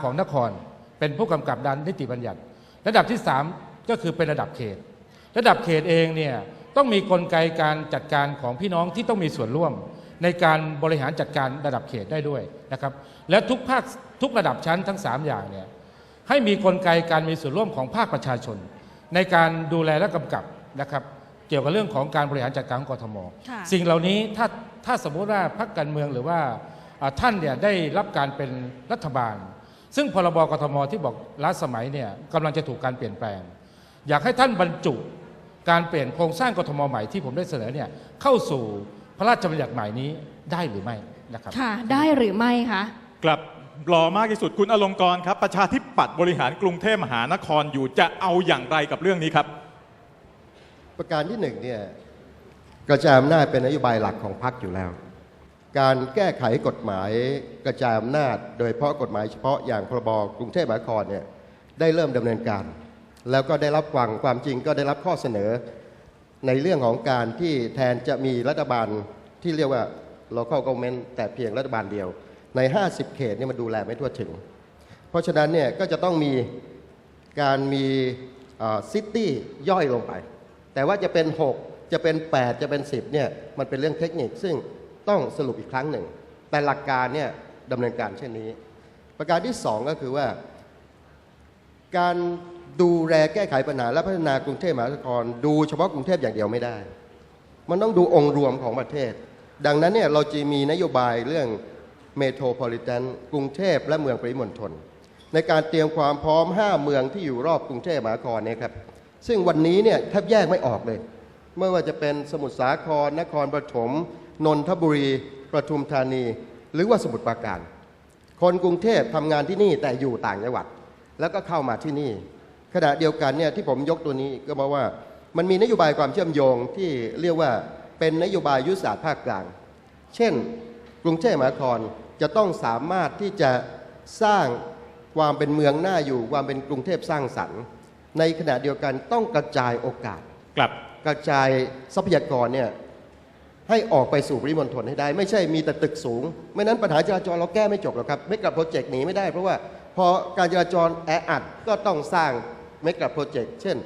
ของนครเป็นผู้กำกับด้านนิติบัญญัติ ระดับที่ 3 ก็คือเป็นระดับเขต ระดับเขตเองเนี่ยต้องมีกลไกการจัดการของพี่น้องที่ต้องมีส่วนร่วม ในการบริหารจัดการระดับเขตได้ด้วยนะครับและทุกภาคทุกระดับชั้นทั้ง 3 อย่างเนี่ยให้มีกลไกการมีส่วนร่วมของภาคประชาชน ในการดูแลและกำกับนะครับเกี่ยวกับเรื่องของการบริหารจัดการของกทมค่ะสิ่งเหล่านี้ถ้าถ้าสมมุติว่าพรรคการเมืองหรือว่าอ่าท่านเนี่ยได้รับการเป็นรัฐบาล ซึ่งพรบกทมที่บอกล้าสมัยเนี่ยกำลังจะถูกการเปลี่ยนแปลง อยากให้ท่านบรรจุการเปลี่ยนโครงสร้างกทมใหม่ที่ผมได้เสนอเนี่ยเข้าสู่พระราชบัญญัติใหม่นี้ได้หรือไม่นะครับค่ะ ได้หรือไม่คะกลับรอมากที่สุดคุณอลงกรณ์ครับ ประชาธิปัตย์บริหารกรุงเทพมหานครอยู่จะเอาอย่างไรกับเรื่องนี้ครับ ประการที่หนึ่งเนี่ยกระจายอำนาจเป็นนโยบายหลักของพรรคอยู่แล้ว การแก้ไขกฎหมายกระจายอำนาจ โดยเฉพาะกฎหมายเฉพาะอย่างพรบกรุงเทพมหานครเนี่ยได้เริ่มดำเนินการ แล้วก็ได้รับฟังความจริงก็ได้รับข้อเสนอ ในเรื่องของการที่แทนจะมีรัฐบาลที่เรียกว่า local government แต่เพียงรัฐบาลเดียว ใน 50 เขตเนี่ยมันดูแลไม่ทั่วถึง เพราะฉะนั้นเนี่ยก็จะต้องมีการมีซิตี้ย่อยลงไป แต่ว่าจะเป็น 6 จะเป็น 8 จะเป็น 10เนี่ยมันเป็นเรื่องเทคนิคซึ่ง ต้องสรุปอีกครั้งหนึ่ง แต่หลักการเนี่ยดำเนินการเช่นนี้ ประการที่ 2 ก็คือว่า การดูแลแก้ไขปัญหา และพัฒนากรุงเทพมหานคร ดูเฉพาะกรุงเทพอย่างเดียวไม่ได้ มันต้องดูองค์รวมของประเทศ ดังนั้นเนี่ยเราจะมีนโยบายเรื่องเมโทรโพลิแทนกรุงเทพและเมืองปริมณฑลในการเตรียมความพร้อม 5 เมืองที่อยู่รอบกรุงเทพมหานครเนี่ยครับซึ่งวันนี้เนี่ยแทบแยกไม่ออกเลย ไม่ว่าจะเป็นสมุทรสาครนครปฐม นนทบุรีประทุมธานี หรือว่าสมุทรปราการ คนกรุงเทพทำงานที่นี่แต่อยู่ต่างจังหวัด แล้วก็เข้ามาที่นี่ ขณะเดียวกันเนี่ยที่ผมยกตัวนี้ก็มาว่ามันมีนโยบายความเชื่อมโยงที่เรียกว่าเป็นนโยบายยุทธศาสตร์ภาคกลาง เช่น กรุงเทพมหานครจะต้องสามารถที่จะสร้างความเป็นเมืองหน้าอยู่ความเป็นกรุงเทพสร้างสรรค์ ในขณะเดียวกันต้องกระจายโอกาสกลับกระจายทรัพยากรเนี่ย ให้ออกไปสู่ปริมณฑลให้ได้ ไม่ใช่มีแต่ตึกสูง ไม่นั้นปัญหาจราจรเราแก้ไม่จบหรอกครับเมกะโปรเจกต์หนีไม่ได้ เพราะว่าพอการจราจรแออัดก็ต้องสร้างเมกะโปรเจกต์เช่น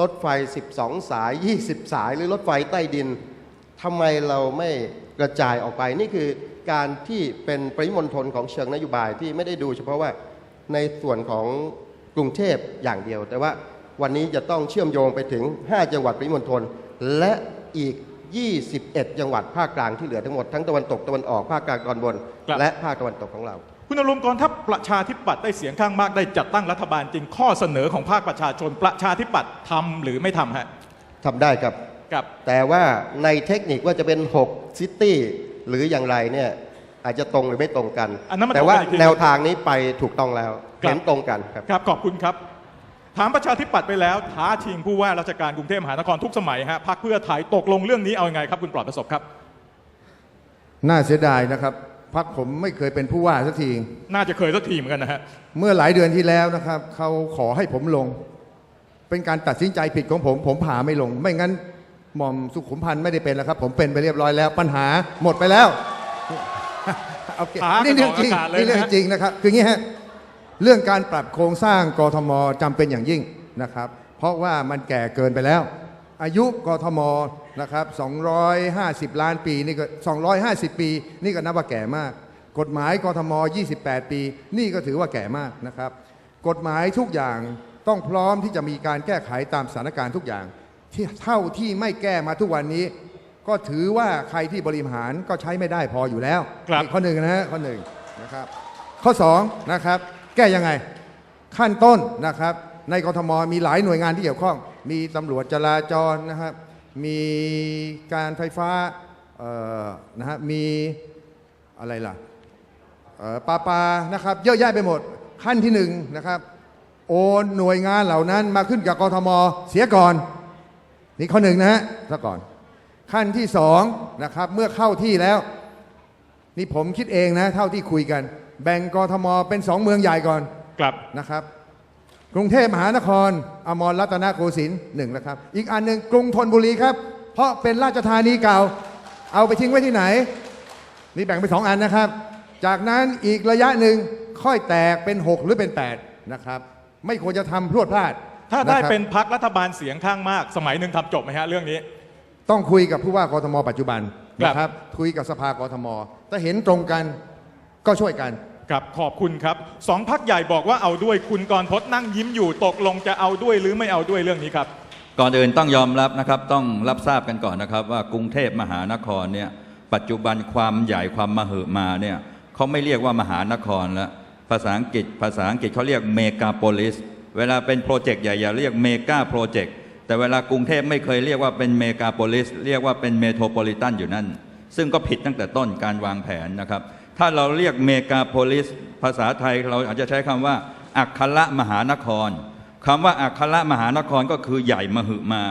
รถไฟ 12 สาย 20 สาย หรือรถไฟใต้ดินทำไมเราไม่กระจายออกไป นี่คือการที่เป็นปริมณฑลของเชิงนโยบายที่ไม่ได้ดูเฉพาะว่าในส่วนของกรุงเทพอย่างเดียว แต่ว่าวันนี้จะต้องเชื่อมโยงไปถึง 5 จังหวัดปริมณฑลและอีก 21 จังหวัดภาคกลางที่เหลือทั้งหมดทั้งตะวันตกตะวันออกภาคกลางตอนบน ครับ และภาคตะวันตกของเรา คุณอลงกรณ์ถ้าประชาธิปัตย์ได้เสียงข้างมากได้จัดตั้งรัฐบาลจริงข้อเสนอของภาคประชาชนประชาธิปัตย์ทำหรือไม่ทำฮะทำได้ครับ กับ แต่ว่าในเทคนิคว่าจะเป็น6ซิตี้หรืออย่างไรเนี่ยอาจจะตรงหรือไม่ตรงกัน อันนั้นมันแต่ว่าตรงกันอีกทีแนวทางนี้ไปถูกต้องแล้วครับ เห็นตรงกันครับ ครับขอบคุณครับ ถามประชาธิปัตย์ไปแล้วท้าชิงผู้ว่าราชการกรุงเทพมหานครทุกสมัยฮะพักเพื่อไทยตกลงเรื่องนี้เอายังไงครับคุณปลอดประสบครับ น่าเสียดายนะครับพักผมไม่เคยเป็นผู้ว่าสักที น่าจะเคยสักทีเหมือนกันนะฮะเมื่อหลายเดือนที่แล้วนะครับเขาขอให้ผมลง เป็นการตัดสินใจผิดของผม ผมผ่าไม่ลง ไม่งั้นหม่อมสุขุมพันธ์ไม่ได้เป็นแล้วครับ ผมเป็นไปเรียบร้อยแล้ว ปัญหาหมดไปแล้วโอเคท้ากันนี่เรื่องจริงออกอากาศเลยนะนี่เรื่องจริงนะครับ คืออย่างนี้ฮะ เรื่องการปรับโครงสร้างกทมจำเป็นอย่างยิ่งนะครับ เพราะว่ามันแก่เกินไปแล้ว อายุกทมนะครับ 250 ล้านปีนี่ก็ 250 ปี นี่ก็นับว่าแก่มาก กฎหมายกทม 28 ปี นี่ก็ถือว่าแก่มากนะครับ กฎหมายทุกอย่างต้องพร้อมที่จะมีการแก้ไขตามสถานการณ์ทุกอย่างที่เท่าที่ไม่แก้มาทุกวันนี้ ก็ถือว่าใครที่บริหารก็ใช้ไม่ได้พออยู่แล้วครับนี่ข้อหนึ่งนะฮะข้อหนึ่งนะครับ ข้อสองนะครับ แก้ยังไง ขั้นต้นนะครับ ในกรทมมีหลายหน่วยงานที่เกี่ยวข้อง มีตำรวจจราจรนะครับ มีการไฟฟ้านะฮะมีอะไรล่ะปลาปลานะครับ เยอะแยะไปหมด ขั้นที่หนึ่งนะครับ โอนหน่วยงานเหล่านั้นมาขึ้นกับกรทมเสียก่อน นี่ข้อหนึ่งนะฮะซะก่อน ขั้นที่สองนะครับ เมื่อเข้าที่แล้ว นี่ผมคิดเองนะ เท่าที่คุยกัน แบ่งกทมเป็นสองเมืองใหญ่ก่อนกลับนะครับ กรุงเทพมหานคร อมรรัตนโกสินทร์หนึ่งนะครับ อีกอันหนึ่งกรุงธนบุรีครับ เพราะเป็นราชธานีเก่า เอาไปทิ้งไว้ที่ไหน นี่แบ่งเป็นสองอันนะครับ จากนั้นอีกระยะหนึ่งค่อยแตกเป็น 6 หรือเป็น 8 นะครับ ไม่ควรจะทำพรวดพลาดถ้าได้ะครับเป็นพักรัฐบาลเสียงข้างมาก สมัยหนึ่งทำจบไหมฮะเรื่องนี้ ต้องคุยกับผู้ว่ากทมปัจจุบันครับ นะครับคุยกับสภากทม ถ้าเห็นตรงกันก็ช่วยกันครับขอบคุณครับสองพักใหญ่บอกว่าเอาด้วยคุณกรพจน์นั่งยิ้มอยู่ตกลงจะเอาด้วยหรือไม่เอาด้วยเรื่องนี้ครับก่อนอื่นต้องยอมรับนะครับต้องรับทราบกันก่อนนะครับ ว่ากรุงเทพมหานครเนี่ยปัจจุบันความใหญ่ความมหึมาเนี่ยเขาไม่เรียกว่ามหานครแล้วภาษาอังกฤษภาษาอังกฤษเขาเรียกเมกาโพลิสเวลาเป็นโปรเจกต์ใหญ่อย่าเรียกเมกาโปรเจกต์แต่เวลากรุงเทพไม่เคยเรียกว่าเป็นเมกาโพลิสเรียกว่าเป็นเมโทรโพลิตันอยู่นั่น ซึ่งก็ผิดตั้งแต่ต้นการวางแผนนะครับ ถ้าเราเรียกเมกาโพลิสภาษาไทยเราอาจจะใช้คำว่า อัครมหานครคำว่าอัครมหานครก็คือใหญ่มหึมา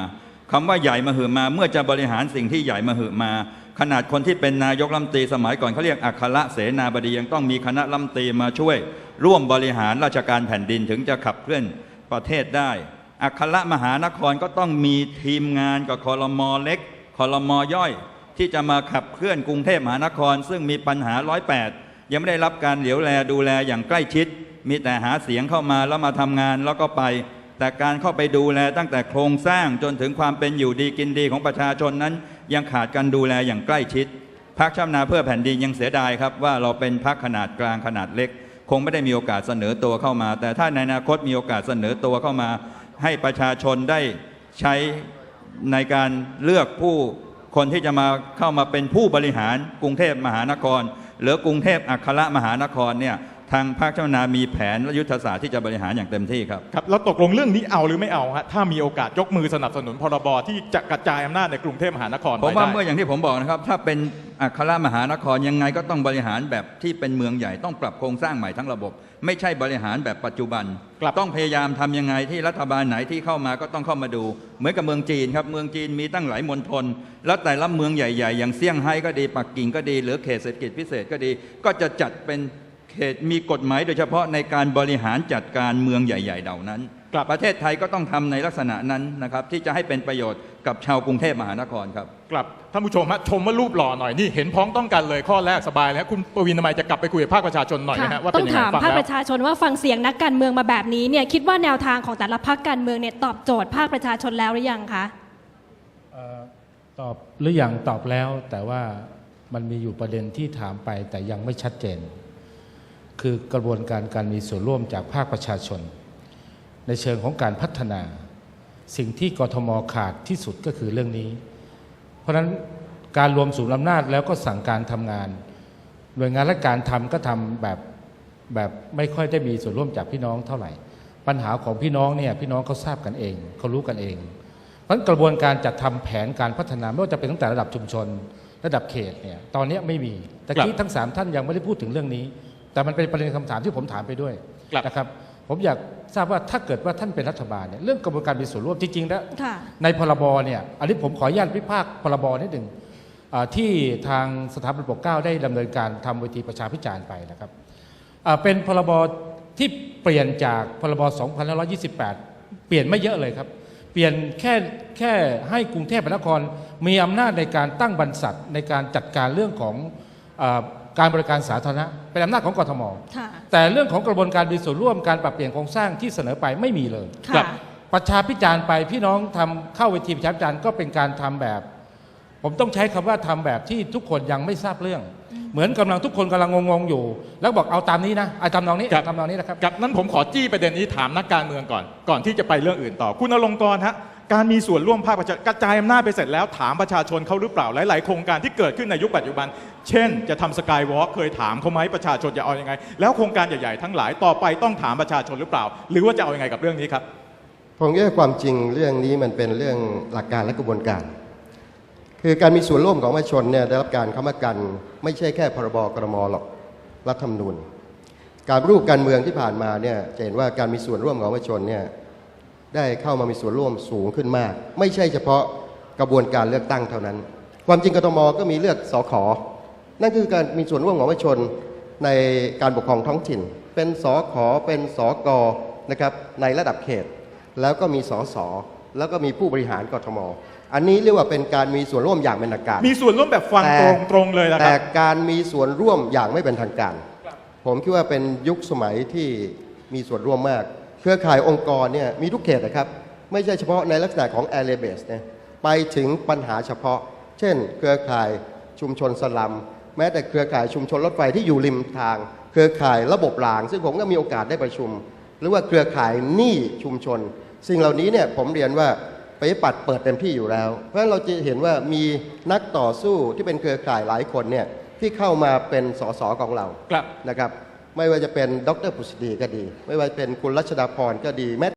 คำว่าใหญ่มหึมาเมื่อจะบริหารสิ่งที่ใหญ่มหึมา ขนาดคนที่เป็นนายกรัฐมนตรีสมัยก่อนเขาเรียกอัครเสนาบดียังต้องมีคณะรัฐมนตรีมาช่วย ร่วมบริหารราชการแผ่นดินถึงจะขับเคลื่อนประเทศได้ อัครมหานครก็ต้องมีทีมงานกับคอรมอเล็กคอรมอย่อย ที่จะมาขับเคลื่อนกรุงเทพมหานคร ซึ่งมีปัญหา108ยังไม่ได้รับการเหลียวแลดูแลอย่างใกล้ชิด มีแต่หาเสียงเข้ามาแล้วมาทำงานแล้วก็ไป แต่การเข้าไปดูแลตั้งแต่โครงสร้างจนถึงความเป็นอยู่ดีกินดีของประชาชนนั้น ยังขาดการดูแลอย่างใกล้ชิดพรรคชาตินาเพื่อแผ่นดินยังเสียดายครับว่าเราเป็นพรรคขนาดกลางขนาดเล็ก คงไม่ได้มีโอกาสเสนอตัวเข้ามา แต่ถ้าในอนาคตมีโอกาสเสนอตัวเข้ามา ให้ประชาชนได้ใช้ในการเลือกผู้ คนที่จะมาเข้ามาเป็นผู้บริหารกรุงเทพมหานคร หรือกรุงเทพอัครมหานครเนี่ยทางภาคเจ้านามีแผนและยุทธศาสตร์ที่จะบริหารอย่างเต็มที่ครับครับแล้วตกลงเรื่องนี้เอาหรือไม่เอาฮะถ้ามีโอกาสยกมือสนับสนุนพรบที่จะกระจายอำนาจในกรุงเทพมหานครผมไปว่าได้เมื่ออย่างที่ผมบอกนะครับ ถ้าเป็นอัครมหานครยังไงก็ต้องบริหารแบบที่เป็นเมืองใหญ่ต้องปรับโครงสร้างใหม่ทั้งระบบ ไม่ใช่บริหารแบบปัจจุบันครับต้องพยายามทำยังไงที่รัฐบาลไหนที่เข้ามาก็ต้องเข้ามาดู เหมือนกับเมืองจีนครับเมืองจีนมีตั้งหลายมณฑลแล้วแต่ละเมืองใหญ่ ๆ อย่างเซี่ยงไฮ้ก็ดีปักกิ่งก็ดี หรือเขตเศรษฐกิจพิเศษก็ดี ก็จะจัดเป็น เขตมีกฎหมายโดยเฉพาะในการบริหารจัดการเมืองใหญ่ๆเหล่านั้นครับประเทศไทยก็ต้องทำในลักษณะนั้นนะครับ ที่จะให้เป็นประโยชน์กับชาวกรุงเทพมหานครครับกลับท่านผู้ชมฮะชมว่ารูปหล่อหน่อยนี่เห็นพ้องต้องกันเลยข้อแรกสบายแล้วคุณปวีณทำไมจะกลับไปคุยกับภาคประชาชนหน่อยนะฮะว่าต้เป็อนงยังไงถามฟังภาคแล้วประชาชนว่าฟังเสียงนักการเมืองมาแบบนี้เนี่ยคิดว่าแนวทางของแต่ละพรรคการเมืองเนี่ยตอบโจทย์ภาคประชาชนแล้วหรือยังคะเอ่อตอบหรืออยังตอบแล้วแต่ว่ามันมีอยู่ประเด็นที่ถามไปแต่ยังไม่ชัดเจน คือกระบวนการการมีส่วนร่วมจากภาคประชาชน ในเชิงของการพัฒนา สิ่งที่กทมขาดที่สุดก็คือเรื่องนี้ เพราะฉะนั้นการรวมศูนย์อำนาจแล้วก็สั่งการทำงาน หน่วยงานและการทำก็ทำแบบแบบไม่ค่อยได้มีส่วนร่วมจากพี่น้องเท่าไหร่ ปัญหาของพี่น้องเนี่ยพี่น้องเขาทราบกันเองเขารู้กันเองเพราะฉะนั้นกระบวนการจัดทำแผนการพัฒนาไม่ว่าจะเป็นตั้งแต่ระดับชุมชน ระดับเขตเนี่ยตอนนี้ไม่มีแต่กี้ทั้งสามท่านยังไม่ได้พูดถึงเรื่องนี้ แต่มันเป็นประเด็นคำถามที่ผมถามไปด้วยครับนะครับผมอยากทราบว่าถ้าเกิดว่าท่านเป็นรัฐบาลเนี่ยเรื่องกระบวนการมีส่วนร่วมจริงๆแล้วค่ะในพรบเนี่ยอันนี้ผมขออนุญาตพิพากษ์พรบนิดหนึ่งอ่าที่ทางสถาบันปกเกล้าได้ดำเนินการทำเวทีประชาพิจารณ์ไปนะครับอ่าเป็นพรบที่เปลี่ยนจากพรบ 2528 เปลี่ยนไม่เยอะเลยครับ เปลี่ยนแค่แค่ให้กรุงเทพมหานครมีอำนาจในการตั้งบรรษัทในการจัดการเรื่องของอา การบริการสาธารณะเป็นอำนาจของกทมค่ะแต่เรื่องของกระบวนการมีส่วนร่วมการปรับเปลี่ยนโครงสร้างที่เสนอไปไม่มีเลยครัค่ะบประชาพิจารณ์ไปพี่น้องทำเข้าเวทีประชาพิจารณ์ก็เป็นการทำแบบ ผมต้องใช้คำว่าทำแบบที่ทุกคนยังไม่ทราบเรื่อง เหมือนกำลังทุกคนกำลังงงๆอยู่ แล้วบอกเอาตามนี้นะเอาตามนองนี้ครับเอาตามนองนี้นะครับกับนั้นผมขอจี้ประเด็นนี้ถามนักการเมืองก่อน ก่อนที่จะไปเรื่องอื่นต่อคุณอลงกรณ์ฮะ การมีส่วนร่วมภาคประชากระจายอำนาจไปเสร็จแล้วถามประชาชนเขาหรือเปล่า หลาย ๆ โครงการที่เกิดขึ้นในยุคปัจจุบัน เช่น จะทำสกายวอล์กเคยถามเขาไหมประชาชนจะเอาอยังไง แล้วโครงการใหญ่ ๆ ทั้งหลายต่อไปต้องถามประชาชนหรือเปล่า หรือว่าจะเอาอยังไงกับเรื่องนี้ครับผมคิดว่าความจริงเรื่องนี้มันเป็นเรื่องหลักการและกระบวนการ คือการมีส่วนร่วมของประชาชนเนี่ยได้รับการค้ำประกัน ไม่ใช่แค่พรบกรมหรอกรัฐธรรมนูญ การรูปการเมืองที่ผ่านมาเนี่ยจะเห็นว่าการมีส่วนร่วมของประชาชนเนี่ย ได้เข้ามามีส่วนร่วมสูงขึ้นมาก ไม่ใช่เฉพาะกระบวนการเลือกตั้งเท่านั้น ความจริงกทมก็มีเลือกสขนั่นคือการมีส่วนร่วมของประชาชนในการปกครองท้องถิ่น เป็นสขเป็นสกนะครับในระดับเขต แล้วก็มีสสแล้วก็มีผู้บริหารกทม อันนี้เรียกว่าเป็นการมีส่วนร่วมอย่างเป็นทางการ มีส่วนร่วมแบบฟังแต่ตรงตรงๆเลยละคแต่รับการมีส่วนร่วมอย่างไม่เป็นทางการ ผมคิดว่าเป็นยุคสมัยที่มีส่วนร่วมมาก เครือข่ายองค์กรเนี่ยมีทุกเขตนะครับ ไม่ใช่เฉพาะในลักษณะของ area base นะไปถึงปัญหาเฉพาะ เช่น เครือข่ายชุมชนสลัม แม้แต่เครือข่ายชุมชนรถไฟที่อยู่ริมทาง เครือข่ายระบบราง ซึ่งผมก็มีโอกาสได้ประชุม หรือว่าเครือข่ายหนี้ชุมชน สิ่งเหล่านี้เนี่ยผมเรียนว่าประชาธิปัตย์เปิดเต็มที่อยู่แล้ว เพราะฉะนั้นเราจะเห็นว่ามีนักต่อสู้ที่เป็นเครือข่ายหลายคนเนี่ยที่เข้ามาเป็นสสของเราครับนะครับ ไม่ว่าจะเป็นดรผุษดีก็ดี ไม่ว่าเป็นคุณรัชดาพรก็ดีแม้